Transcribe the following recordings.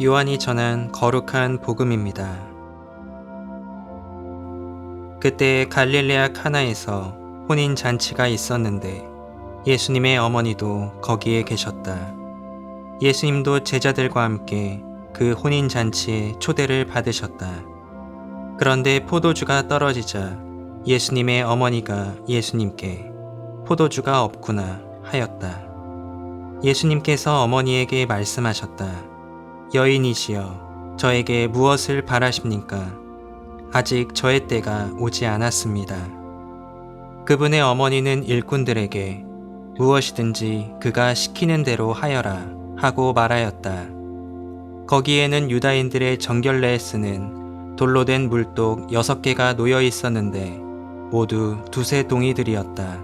요한이 전한 거룩한 복음입니다. 그때 갈릴레아 카나에서 혼인 잔치가 있었는데 예수님의 어머니도 거기에 계셨다. 예수님도 제자들과 함께 그 혼인 잔치에 초대를 받으셨다. 그런데 포도주가 떨어지자 예수님의 어머니가 예수님께 포도주가 없구나 하였다. 예수님께서 어머니에게 말씀하셨다. 여인이시여, 저에게 무엇을 바라십니까? 아직 저의 때가 오지 않았습니다. 그분의 어머니는 일꾼들에게 무엇이든지 그가 시키는 대로 하여라 하고 말하였다. 거기에는 유다인들의 정결례에 쓰는 돌로 된 물독 여섯 개가 놓여 있었는데 모두 두세 동이들이었다.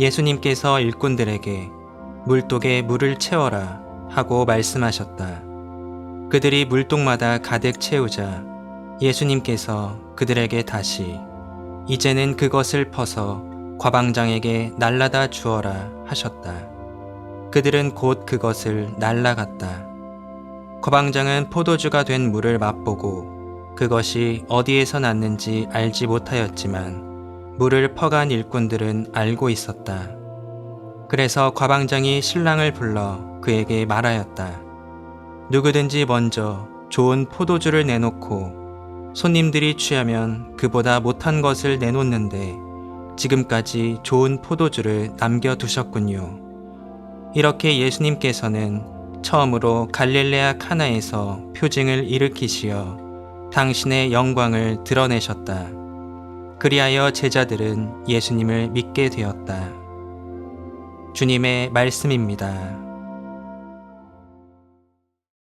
예수님께서 일꾼들에게 물독에 물을 채워라 하고 말씀하셨다. 그들이 물독마다 가득 채우자 예수님께서 그들에게 다시 이제는 그것을 퍼서 과방장에게 날라다 주어라 하셨다. 그들은 곧 그것을 날라갔다. 과방장은 포도주가 된 물을 맛보고 그것이 어디에서 났는지 알지 못하였지만 물을 퍼간 일꾼들은 알고 있었다. 그래서 과방장이 신랑을 불러 그에게 말하였다. 누구든지 먼저 좋은 포도주를 내놓고 손님들이 취하면 그보다 못한 것을 내놓는데 지금까지 좋은 포도주를 남겨두셨군요. 이렇게 예수님께서는 처음으로 갈릴레아 카나에서 표징을 일으키시어 당신의 영광을 드러내셨다. 그리하여 제자들은 예수님을 믿게 되었다. 주님의 말씀입니다.